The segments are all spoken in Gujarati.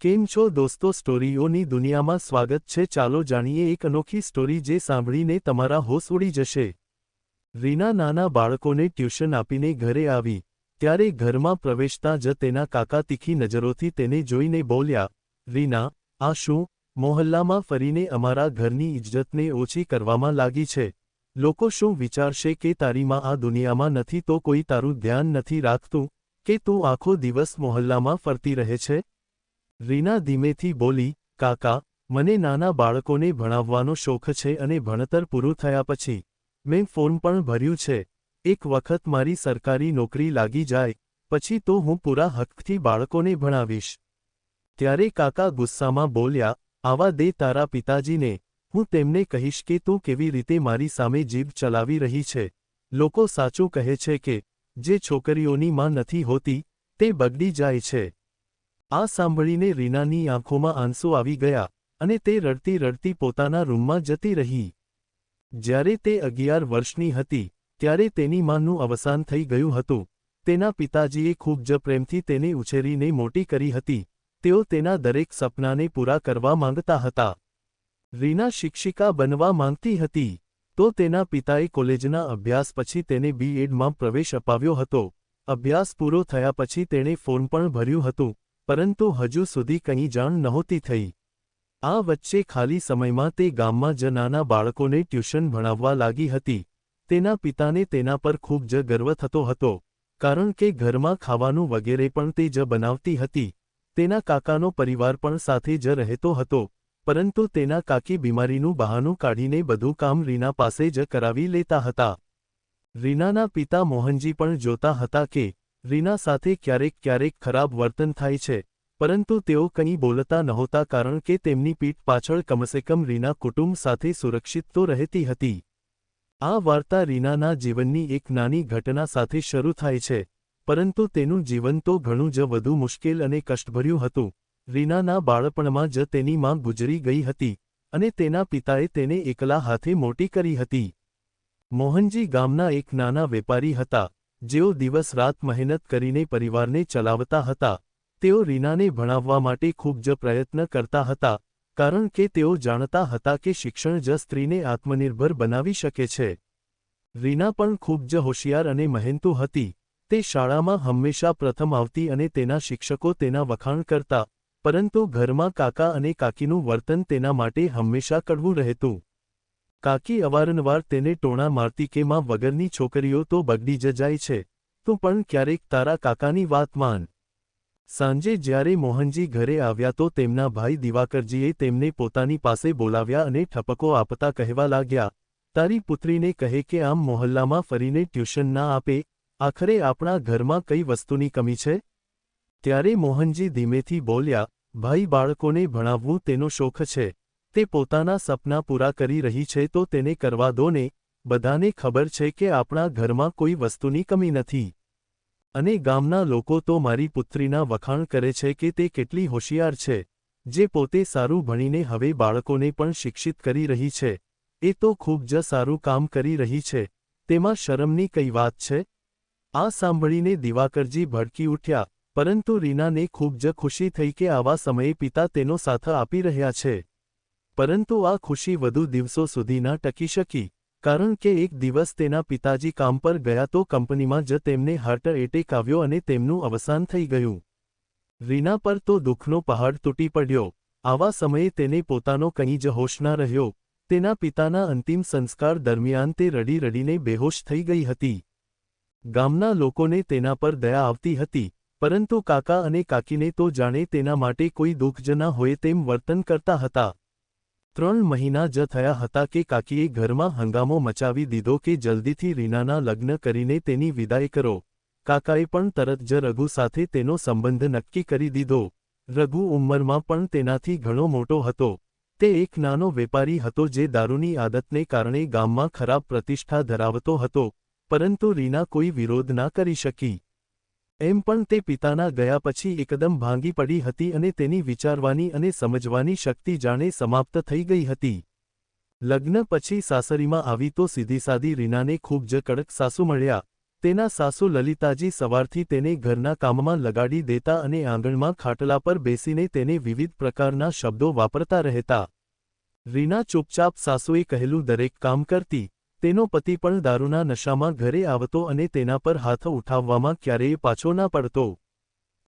કેમ છો દોસ્તો? સ્ટોરીઓની દુનિયામાં સ્વાગત છે. ચાલો જાણીએ એક અનોખી સ્ટોરી જે સાંભળીને તમારા હોશ ઉડી જશે. રીના નાના બાળકોને ટ્યુશન આપીને ઘરે આવી. ત્યારે ઘરમાં પ્રવેશતા જ તેના કાકા તીખી નજરોથી તેને જોઈને બોલ્યા, રીના, આ શું? મોહલ્લામાં ફરીને અમારા ઘરની ઇજ્જતને ઓછી કરવામાં લાગી છે. લોકો શું વિચારશે કે તારીમાં આ દુનિયામાં નથી તો કોઈ તારું ધ્યાન નથી રાખતું? કે તું આખો દિવસ મોહલ્લામાં ફરતી રહે છે? રીના ધીમેથી બોલી, કાકા, મને નાના બાળકોને ભણાવવાનો શોખ છે અને ભણતર પૂરું થયા પછી મેં ફોર્મ પણ ભર્યું છે. એક વખત મારી સરકારી નોકરી લાગી જાય, પછી તો હું પૂરા હકથી બાળકોને ભણાવીશ. ત્યારે કાકા ગુસ્સામાં બોલ્યા, આવા દે તારા પિતાજીને, હું તેમને કહીશ કે તું કેવી રીતે મારી સામે જીભ ચલાવી રહી છે. લોકો સાચું કહે છે કે, જે છોકરીઓની માં નથી હોતી, તે બગડી જાય છે. આ સાંભળીને રીનાની આંખોમાં આંસુ આવી ગયા અને તે રડતી રડતી પોતાના રૂમમાં જતી રહી. જ્યારે તે અગિયાર વર્ષની હતી, ત્યારે તેની માનું અવસાન થઈ ગયું હતું. તેના પિતાજીએ ખૂબ જ પ્રેમથી તેને ઉછેરીને મોટી કરી હતી. તેઓ તેના દરેક સપનાને પૂરા કરવા માંગતા હતા. રીના શિક્ષિકા બનવા માંગતી હતી, તો તેના પિતાએ કોલેજના અભ્યાસ પછી તેને બીએડમાં પ્રવેશ અપાવ્યો હતો. અભ્યાસ પૂરો થયા પછી તેણે ફોર્મ પણ ભર્યું હતું. પરંતુ હજુ સુધી કંઈ જાણ નહોતી થઈ. આ વચ્ચે ખાલી સમયમાં તે ગામમાં જ નાના બાળકોને ટ્યુશન ભણાવવા લાગી હતી. તેના પિતાને તેના પર ખૂબ જ ગર્વ થતો હતો, કારણ કે ઘરમાં ખાવાનું વગેરે પણ તે જ બનાવતી હતી. તેના કાકાનો પરિવાર પણ સાથે જ રહેતો હતો, પરંતુ તેના કાકી બીમારીનું બહાનું કાઢીને બધું કામ રીના પાસે જ કરાવી લેતા હતા. રીનાના પિતા મોહનજી પણ જોતા હતા કે રીના સાથે ક્યારેક ક્યારેક ખરાબ વર્તન થાય છે, પરંતુ તેઓ કંઈ બોલતા નહોતા કારણ કે તેમની પીઠ પાછળ કમસે કમ રીના કુટુંબ સાથે સુરક્ષિત તો રહેતી હતી. આ વાર્તા રીનાના જીવનની એક નાની ઘટના સાથે શરૂ થાય છે, પરંતુ તેનું જીવન તો ઘણું જ વધુ મુશ્કેલ અને કષ્ટભર્યું હતું. રીનાના બાળપણમાં જ તેની માં ગુજરી ગઈ હતી અને તેના પિતાએ તેને એકલા હાથે મોટી કરી હતી. મોહનજી ગામના એક નાના વેપારી હતા. જેઓ દિવસ રાત મહેનત કરીને પરિવારને ચલાવતા હતા, તેઓ રીનાને ભણાવવા માટે ખૂબ જ પ્રયત્ન કરતા હતા, કારણ કે તેઓ જાણતા હતા કે શિક્ષણ જ સ્ત્રીને આત્મનિર્ભર બનાવી શકે છે. રીના પણ ખૂબ જ હોશિયાર અને મહેનતુ હતી, તે શાળામાં હંમેશા પ્રથમ આવતી અને તેના શિક્ષકો તેના વખાણ કરતા, પરંતુ ઘરમાં કાકા અને કાકીનું વર્તન તેના માટે હંમેશા કડવું રહેતું. કાકી અવારનવાર તેને ટોણા મારતી કે, માં, વગરની છોકરીઓ તો બગડી જ જાય છે. તું પણ ક્યારેક તારા કાકાની વાત માન. સાંજે જ્યારે મોહનજી ઘરે આવ્યા તો તેમના ભાઈ દિવાકરજીએ તેમને પોતાની પાસે બોલાવ્યા અને ઠપકો આપતા કહેવા લાગ્યા, તારી પુત્રીને કહે કે, આમ મોહલ્લામાં ફરીને ટ્યુશન ના આપે. આખરે આપણા ઘરમાં કઈ વસ્તુની કમી છે? ત્યારે મોહનજી ધીમેથી બોલ્યા, ભાઈ બાળકોને ભણાવવું તેનો શોખ છે. તે પોતાના સપના પૂરા કરી રહી છે તો તેને કરવા દો ને, બધાને ખબર છે કે આપણા ઘરમાં કોઈ વસ્તુની કમી નથી. અને ગામના લોકો તો મારી પુત્રીના વખાણ કરે છે કે તે કેટલી હોશિયાર છે, જે પોતે સારું ભણીને હવે બાળકોને પણ શિક્ષિત કરી રહી છે. એ તો ખૂબ જ સારું કામ કરી રહી છે. તેમાં શરમની કઈ વાત છે? આ સાંભળીને દિવાકરજી ભડકી ઉઠ્યા, પરંતુ રીનાને ખૂબ જ ખુશી થઈ કે આવા સમયે પિતા તેનો સાથ આપી રહ્યા છે. પરંતુ આ ખુશી વધુ દિવસો સુધી ના ટકી શકી, કારણ કે એક દિવસ તેના પિતાજી કામ પર ગયા તો કંપનીમાં જ તેમને હાર્ટ એટેક આવ્યો અને તેમનું અવસાન થઈ ગયું. રીના પર તો દુઃખનો પહાડ તૂટી પડ્યો. આવા સમયે તેને પોતાનો કંઈ જ હોશ ના રહ્યો. તેના પિતાના અંતિમ સંસ્કાર દરમિયાન તે રડી રડીને બેહોશ થઈ ગઈ હતી. ગામના લોકોને તેના પર દયા આવતી હતી, પરંતુ કાકા અને કાકીને તો જાણે તેના માટે કોઈ દુઃખ જ ના હોય તેમ વર્તન કરતા હતા. ત્રણ મહિના જ થયા હતા કે કાકીએ ઘરમાં હંગામો મચાવી દીધો કે જલ્દીથી રીનાના લગ્ન કરીને તેની વિદાય કરો. કાકાએ પણ તરત જ રઘુ સાથે તેનો સંબંધ નક્કી કરી દીધો. રઘુ ઉંમરમાં પણ તેનાથી ઘણો મોટો હતો. તે એક નાનો વેપારી હતો જે દારૂની આદતને કારણે ગામમાં ખરાબ પ્રતિષ્ઠા ધરાવતો હતો, પરંતુ રીના કોઈ વિરોધ ના કરી શકી. એમ પણ તે પિતાના ગયા પછી એકદમ ભાંગી પડી હતી અને તેની વિચારવાની અને સમજવાની શક્તિ જાણે સમાપ્ત થઈ ગઈ હતી. લગ્ન પછી સાસરીમાં આવી તો સીધી સાદી રીનાને ખૂબ જ કડક સાસુ મળ્યા. તેના સાસુ લલિતાજી સવારથી તેને ઘરના કામમાં લગાડી દેતા અને આંગણમાં ખાટલા પર બેસીને તેને વિવિધ પ્રકારના શબ્દો વાપરતા રહેતા. રીના ચૂપચાપ સાસુએ કહેલું, દરેક કામ કરતી. તેનો પતિ પણ દારૂના નશામાં ઘરે આવતો અને તેના પર હાથ ઉઠાવવામાં ક્યારેય પાછો ના પડતો.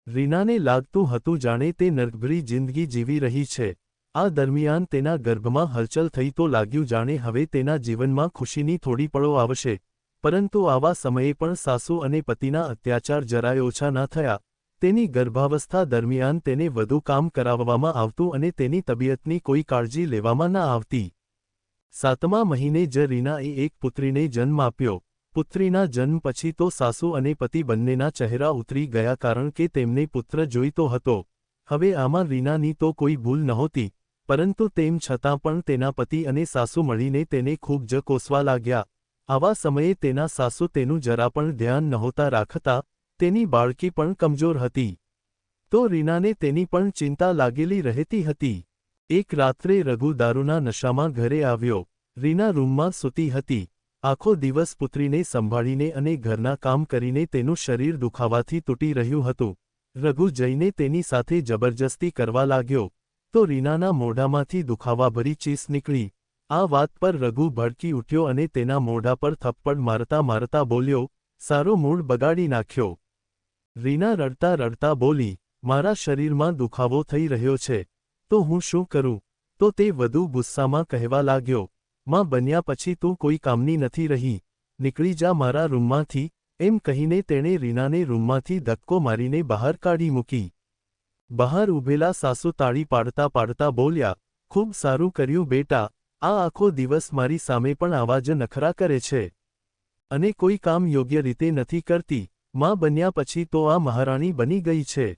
રીનાને લાગતું હતું જાણે તે નર્કભરી જિંદગી જીવી રહી છે. આ દરમિયાન તેના ગર્ભમાં હલચલ થઈ તો લાગ્યું જાણે હવે તેના જીવનમાં ખુશીની થોડી પળો આવશે. પરંતુ આવા સમયે પણ સાસુ અને પતિના અત્યાચાર જરાય ઓછા ના થયા. તેની ગર્ભાવસ્થા દરમિયાન તેને વધુ કામ કરાવવામાં આવતું અને તેની તબિયતની કોઈ કાળજી લેવામાં ના આવતી. સાતમા મહિને જ રીનાએ એક પુત્રીને જન્મ આપ્યો. પુત્રીના જન્મ પછી તો સાસુ અને પતિ બંનેના ચહેરા ઉતરી ગયા કારણ કે તેમને પુત્ર જોઈતો હતો. હવે આમાં રીનાની તો કોઈ ભૂલ નહોતી, પરંતુ તેમ છતાં પણ તેના પતિ અને સાસુ મળીને તેને ખૂબ જ કોસવા લાગ્યા. આવા સમયે તેના સાસુ તેનું જરા પણ ધ્યાન નહોતા રાખતા, તેની બાળકી પણ કમજોર હતી. તો રીનાને તેની પણ ચિંતા લાગેલી રહેતી હતી. એક રાત્રે રઘુ દારૂના નશામાં ઘરે આવ્યો. રીના રૂમમાં સૂતી હતી. આખો દિવસ પુત્રીને સંભાળીને અને ઘરના કામ કરીને તેનું શરીર દુખાવાથી તૂટી રહ્યું હતું. રઘુ જઈને તેની સાથે જબરજસ્તી કરવા લાગ્યો. તો રીનાના મોઢામાંથી દુખાવાભરી ચીસ નીકળી. આ વાત પર રઘુ ભડકી ઉઠ્યો અને તેના મોઢા પર થપ્પડ મારતા મારતા બોલ્યો, સારો મૂડ બગાડી નાખ્યો. રીના રડતા રડતા બોલી, મારા શરીરમાં દુખાવો થઈ રહ્યો છે. તો હું શું કરું? તો તે વધુ ગુસ્સામાં કહેવા લાગ્યો, માં બન્યા પછી તું કોઈ કામની નથી રહી. નીકળી જા મારા રૂમમાંથી. એમ કહીને તેણે રીનાને રૂમમાંથી ધક્કો મારીને બહાર કાઢી મૂકી. બહાર ઊભેલા સાસુ તાળી પાડતા પાડતા બોલ્યા, ખૂબ સારું કર્યું બેટા. આ આખો દિવસ મારી સામે પણ આવા જ નખરા કરે છે. અને કોઈ કામ યોગ્ય રીતે નથી કરતી. માં બન્યા પછી તો આ મહારાણી બની ગઈ છે.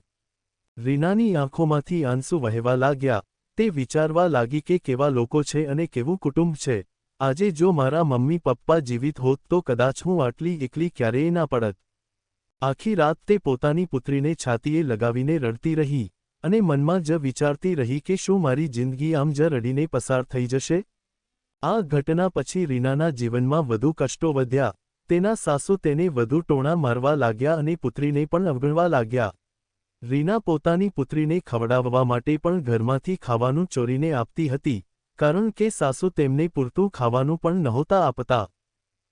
રીનાની આંખોમાંથી આંસુ વહેવા લાગ્યા. તે વિચારવા લાગી કે કેવા લોકો છે અને કેવું કુટુંબ છે. આજે જો મારા મમ્મી પપ્પા જીવિત હોત તો કદાચ હું આટલી એકલી ક્યારેય ના પડત. આખી રાત તે પોતાની પુત્રીને છાતીએ લગાવીને રડતી રહી અને મનમાં જ વિચારતી રહી કે શું મારી જિંદગી આમ જ રડીને પસાર થઈ જશે? આ ઘટના પછી રીનાના જીવનમાં વધુ કષ્ટો વધ્યા. તેના સાસુ તેને વધુ ટોણા મારવા લાગ્યા અને પુત્રીને પણ અવગણવા લાગ્યા. રીના પોતાની પુત્રીને ખવડાવવા માટે પણ ઘરમાંથી ખાવાનું ચોરીને આપતી હતી, કારણ કે સાસુ તેમને પૂરતું ખાવાનું પણ નહોતા આપતા.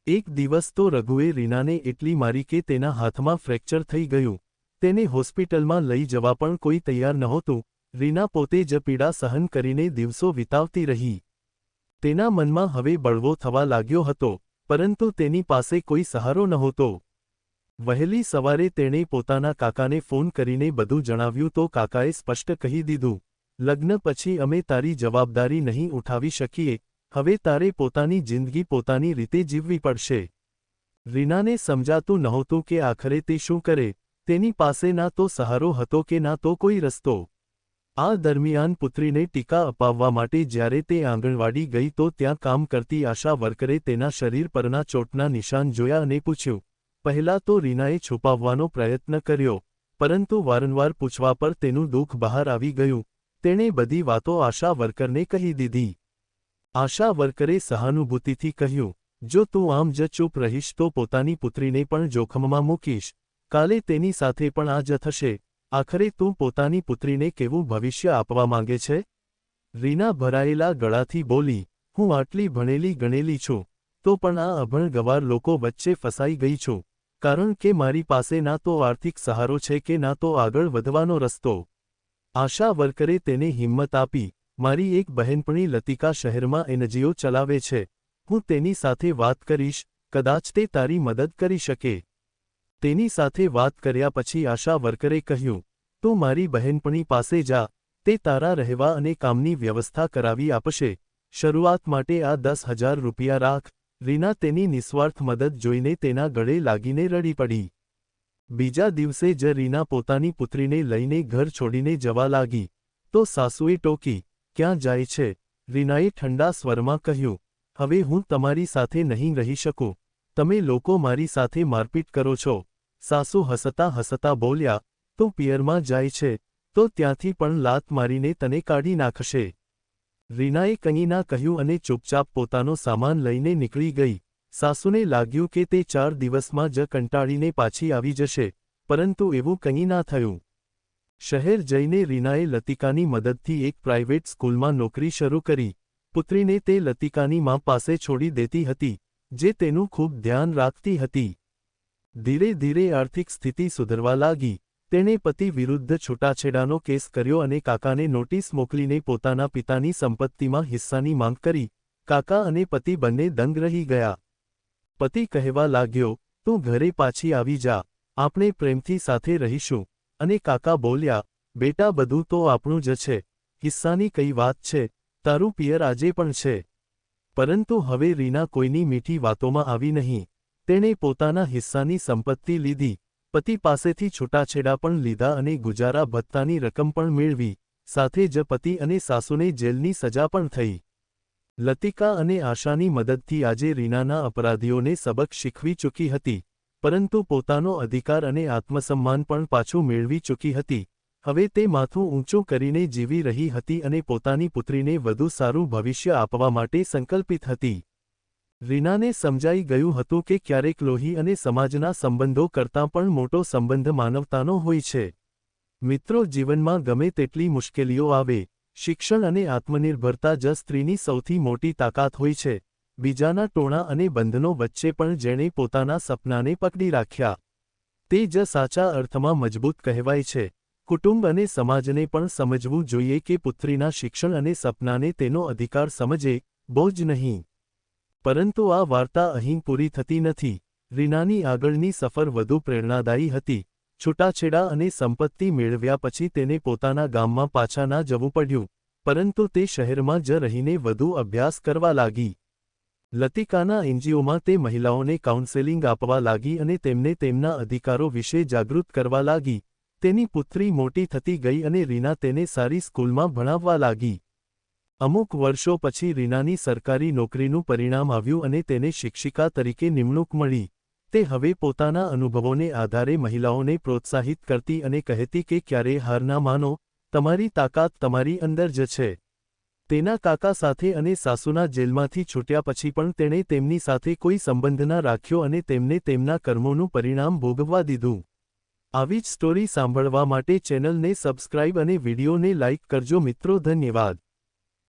એક દિવસ તો રઘુએ રીનાને એટલી મારી કે તેના હાથમાં ફ્રેક્ચર થઈ ગયું. તેને હોસ્પિટલમાં લઈ જવા પણ કોઈ તૈયાર નહોતું. રીના પોતે જ પીડા સહન કરીને દિવસો વિતાવતી રહી. તેના મનમાં હવે બળવો થવા લાગ્યો હતો, પરંતુ તેની પાસે કોઈ સહારો નહોતો. વહેલી સવારે તેણે પોતાના કાકાને ફોન કરીને બધું જણાવ્યું તો કાકાએ સ્પષ્ટ કહી દીધું, લગ્ન પછી અમે તારી જવાબદારી નહીં ઉઠાવી શકીએ, હવે તારે પોતાની જિંદગી પોતાની રીતે જીવવી પડશે. રીનાને સમજાતું નહોતું કે આખરે તે શું કરે, તેની પાસે ના તો સહારો હતો કે ના તો કોઈ રસ્તો. આ દરમિયાન પુત્રીને ટીકા અપાવવા માટે જ્યારે તે આંગણવાડી ગઈ તો ત્યાં કામ કરતી આશા વર્કરે તેના શરીર પરના ચોટના નિશાન જોયા અને પૂછ્યું પહેલા તો રીનાએ છુપાવવાનો પ્રયત્ન કર્યો, પરંતુ વારંવાર પૂછવા પર તેનું દુઃખ બહાર આવી ગયું. તેણે બધી વાતો આશા વર્કરને કહી દીધી. આશા વર્કરે સહાનુભૂતિથી કહ્યું, જો તું આમ જ ચૂપ રહીશ તો પોતાની પુત્રીને પણ જોખમમાં મૂકીશ. કાલે તેની સાથે પણ આ જ થશે. આખરે તું પોતાની પુત્રીને કેવું ભવિષ્ય આપવા માંગે છે? રીના ભરાયેલા ગળાથી બોલી, હું આટલી ભણેલી ગણેલી છું, તો પણ આ અભણ ગવાર લોકો વચ્ચે ફસાઈ ગઈ છું. કારણ કે મારી પાસે ના તો આર્થિક સહારો છે કે ના તો આગળ વધવાનો રસ્તો. આશા વર્કરે તેને હિંમત આપી, મારી એક બહેનપણી લતિકા શહેરમાં એનજીઓ ચલાવે છે. હું તેની સાથે વાત કરીશ, કદાચ તે તારી મદદ કરી શકે. તેની સાથે વાત કર્યા પછી આશા વર્કરે કહ્યું, તું મારી બહેનપણી પાસે જા, તે તારા રહેવા અને કામની વ્યવસ્થા કરાવી આપશે. શરૂઆત માટે આ દસ હજાર રૂપિયા રાખ રીના તેની નિસ્વાર્થ મદદ જોઈને તેના ગળે લાગીને રડી પડી. બીજા દિવસે જ રીના પોતાની પુત્રીને લઈને ઘર છોડીને જવા લાગી. તો સાસુએ ટોકી, ક્યાં જાય છે? રીનાએ ઠંડા સ્વરમાં કહ્યું, હવે હું તમારી સાથે નહીં રહી શકું. તમે લોકો મારી સાથે મારપીટ કરો છો. સાસુ હસતા હસતા બોલ્યા, તું પિયરમાં જાય છે, તો ત્યાંથી પણ લાત મારીને તને કાઢી નાખશે. રીનાએ કંઈના કહ્યું અને ચૂપચાપ પોતાનો સામાન લઈને નીકળી ગઈ. સાસુને લાગ્યું કે તે ચાર દિવસમાં જ કંટાળીને પાછી આવી જશે, પરંતુ એવું કંઈ ના થયું. શહેર જઈને રીનાએ લતિકાની મદદથી એક પ્રાઇવેટ સ્કૂલમાં નોકરી શરૂ કરી. પુત્રીને તે લતિકાની મા પાસે છોડી દેતી હતી, જે તેનું ખૂબ ધ્યાન રાખતી હતી. ધીરે ધીરે આર્થિક સ્થિતિ સુધરવા લાગી. તેણે પતિ વિરુદ્ધ છૂટાછેડાનો કેસ કર્યો અને કાકાને નોટિસ મોકલીને પોતાના પિતાની સંપત્તિમાં હિસ્સાની માંગ કરી. કાકા અને પતિ બંને દંગ રહી ગયા. પતિ કહેવા લાગ્યો, તું ઘરે પાછી આવી જા. આપણે પ્રેમથી સાથે રહીશું. અને કાકા બોલ્યા, બેટા, બધું તો આપણું જ છે. હિસ્સાની કઈ વાત છે? તારું પિયર આજે પણ છે. પરંતુ હવે રીના કોઈની મીઠી વાતોમાં આવી નહીં. તેણે પોતાના હિસ્સાની સંપત્તિ લીધી. પતિ પાસેથી છૂટાછેડા પણ લીધા અને ગુજારા ભત્તાની રકમ પણ મેળવી, સાથે જ પતિ અને સાસુને જેલની સજા પણ થઈ. લતિકા અને આશાની મદદથી આજે રીનાના અપરાધીઓને સબક શીખવી ચૂકી હતી, પરંતુ પોતાનો અધિકાર અને આત્મસન્માન પણ પાછું મેળવી ચૂકી હતી. હવે તે માથું ઊંચું કરીને જીવી રહી હતી અને પોતાની પુત્રીને વધુ સારું ભવિષ્ય આપવા માટે સંકલ્પિત હતી. રીનાને સમજાઈ ગયું હતું કે ક્યારેક લોહી અને સમાજના સંબંધો કરતાં પણ મોટો સંબંધ માનવતાનો હોય છે. મિત્રો, જીવનમાં ગમે તેટલી મુશ્કેલીઓ આવે, શિક્ષણ અને આત્મનિર્ભરતા જ સ્ત્રીની સૌથી મોટી તાકાત હોય છે. બીજાના ટોણા અને બંધનો વચ્ચે પણ જેણે પોતાના સપનાને પકડી રાખ્યા. તે જ સાચા અર્થમાં મજબૂત કહેવાય છે. કુટુંબ અને સમાજને પણ સમજવું જોઈએ કે પુત્રીના શિક્ષણ અને સપનાને તેનો અધિકાર સમજે, બોજ નહીં. પરંતુ આ વાર્તા અહીં પૂરી થતી નથી. રીનાની આગળની સફર વધુ પ્રેરણાદાયી હતી. છૂટાછેડા અને સંપત્તિ મેળવ્યા પછી તેને પોતાના ગામમાં પાછા ના જવું પડ્યું, પરંતુ તે શહેરમાં જ રહીને વધુ અભ્યાસ કરવા લાગી. લતિકાના એનજીઓમાં તે મહિલાઓને કાઉન્સેલિંગ આપવા લાગી અને તેમને તેમના અધિકારો વિશે જાગૃત કરવા લાગી. તેની પુત્રી મોટી થતી ગઈ અને રીના તેને સારી સ્કૂલમાં ભણાવવા લાગી. અમુક વર્ષો પછી રીનાની સરકારી નોકરીનું પરિણામ આવ્યું અને તેને શિક્ષિકા તરીકે નિમણૂક મળી. તે હવે પોતાના અનુભવોને આધારે મહિલાઓને પ્રોત્સાહિત કરતી અને કહેતી કે ક્યારેય હાર ના માનો, તમારી તાકાત તમારી અંદર જ છે. તેના કાકા સાથે અને સાસુના જેલમાંથી છૂટ્યા પછી પણ તેણે તેમની સાથે કોઈ સંબંધ ના રાખ્યો અને તેમને તેમના કર્મોનું પરિણામ ભોગવવા દીધું. આવી જ સ્ટોરી સાંભળવા માટે ચેનલને સબસ્ક્રાઇબ અને વિડીયોને લાઇક કરજો મિત્રો, ધન્યવાદ.